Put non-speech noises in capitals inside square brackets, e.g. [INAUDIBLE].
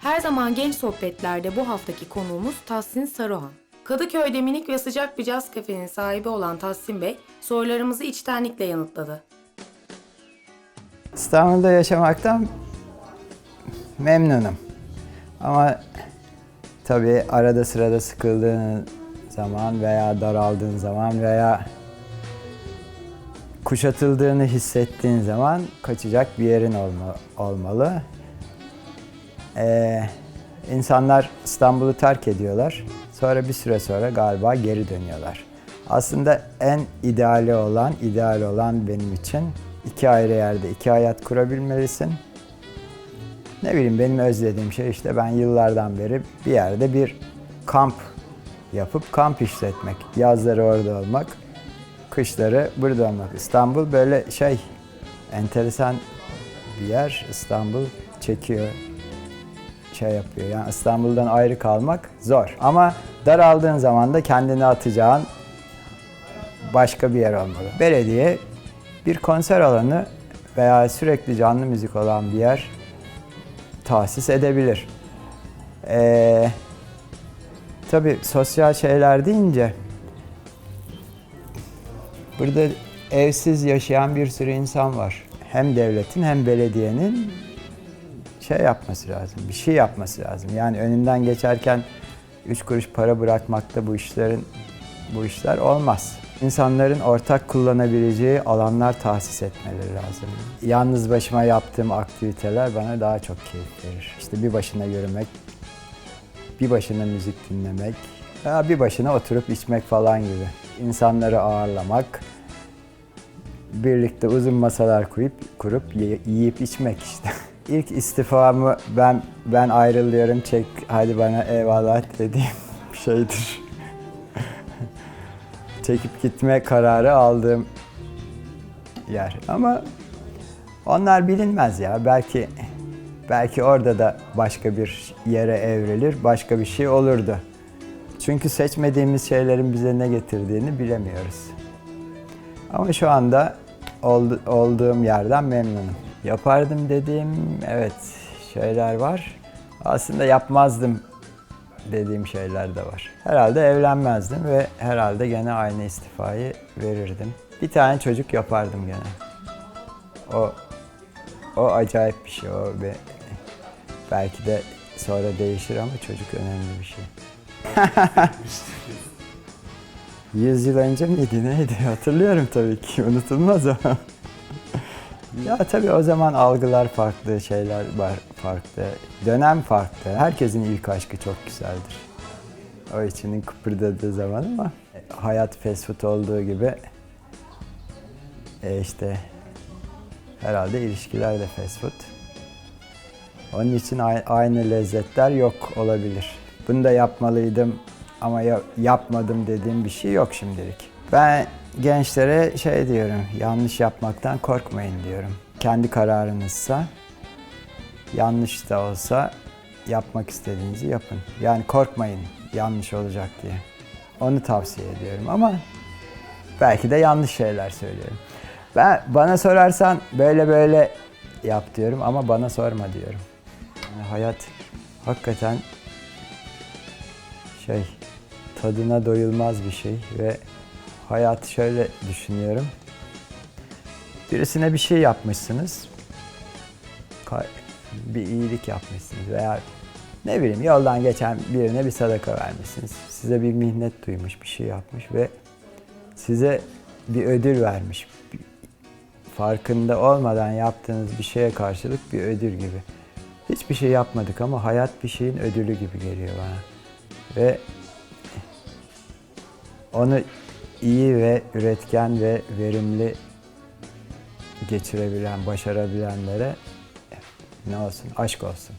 Her zaman genç sohbetlerde bu haftaki konuğumuz Tahsin Saruhan. Kadıköy'de minik ve sıcak bir caz kafenin sahibi olan Tahsin Bey sorularımızı içtenlikle yanıtladı. İstanbul'da yaşamaktan memnunum. Ama tabii arada sırada sıkıldığın zaman veya daraldığın zaman veya kuşatıldığını hissettiğin zaman kaçacak bir yerin olma, olmalı. Ee, insanlar İstanbul'u terk ediyorlar. Sonra bir süre sonra galiba geri dönüyorlar. Aslında en ideali olan, ideal olan benim için iki ayrı yerde iki hayat kurabilmelisin. Ne bileyim benim özlediğim şey işte ben yıllardan beri bir yerde bir kamp yapıp kamp işletmek. Yazları orada olmak, kışları burada olmak. İstanbul böyle şey enteresan bir yer. İstanbul çekiyor, şey yapıyor. Yani İstanbul'dan ayrı kalmak zor. Ama daraldığın zaman da kendini atacağın başka bir yer olmalı. Belediye bir konser alanı veya sürekli canlı müzik olan bir yer tahsis edebilir. Ee, tabii sosyal şeyler deyince burada evsiz yaşayan bir sürü insan var. Hem devletin hem belediyenin şey yapması lazım, bir şey yapması lazım. Yani önünden geçerken üç kuruş para bırakmakta bu işlerin bu işler olmaz. İnsanların ortak kullanabileceği alanlar tahsis etmeleri lazım. Yalnız başıma yaptığım aktiviteler bana daha çok keyif verir. İşte bir başına yürümek, bir başına müzik dinlemek, bir başına oturup içmek falan gibi. İnsanları ağırlamak, birlikte uzun masalar kurup kurup yiyip içmek işte. İlk istifamı ben ben ayrılıyorum çek hadi bana eyvallah dediğim [LAUGHS] şeydir. [LAUGHS] Çekip gitme kararı aldığım yer. Ama onlar bilinmez ya. Belki belki orada da başka bir yere evrilir, başka bir şey olurdu. Çünkü seçmediğimiz şeylerin bize ne getirdiğini bilemiyoruz. Ama şu anda oldu- olduğum yerden memnunum. Yapardım dediğim evet şeyler var. Aslında yapmazdım dediğim şeyler de var. Herhalde evlenmezdim ve herhalde gene aynı istifayı verirdim. Bir tane çocuk yapardım gene. O o acayip bir şey. O be, belki de sonra değişir ama çocuk önemli bir şey. [LAUGHS] Yüz yıl önce miydi neydi hatırlıyorum tabii ki unutulmaz o. ya tabii o zaman algılar farklı, şeyler var farklı, dönem farklı. Herkesin ilk aşkı çok güzeldir. O içinin kıpırdadığı zaman ama hayat fast food olduğu gibi e işte herhalde ilişkiler de fast food. Onun için aynı lezzetler yok olabilir. Bunu da yapmalıydım ama ya- yapmadım dediğim bir şey yok şimdilik. Ben gençlere şey diyorum, yanlış yapmaktan korkmayın diyorum. Kendi kararınızsa, yanlış da olsa yapmak istediğinizi yapın. Yani korkmayın yanlış olacak diye. Onu tavsiye ediyorum ama belki de yanlış şeyler söylüyorum. Ben bana sorarsan böyle böyle yap diyorum ama bana sorma diyorum. Yani hayat hakikaten şey tadına doyulmaz bir şey ve hayat şöyle düşünüyorum. Birisine bir şey yapmışsınız. Bir iyilik yapmışsınız veya ne bileyim yoldan geçen birine bir sadaka vermişsiniz. Size bir minnet duymuş, bir şey yapmış ve size bir ödül vermiş. Farkında olmadan yaptığınız bir şeye karşılık bir ödül gibi. Hiçbir şey yapmadık ama hayat bir şeyin ödülü gibi geliyor bana. Ve onu iyi ve üretken ve verimli geçirebilen, başarabilenlere ne olsun? Aşk olsun.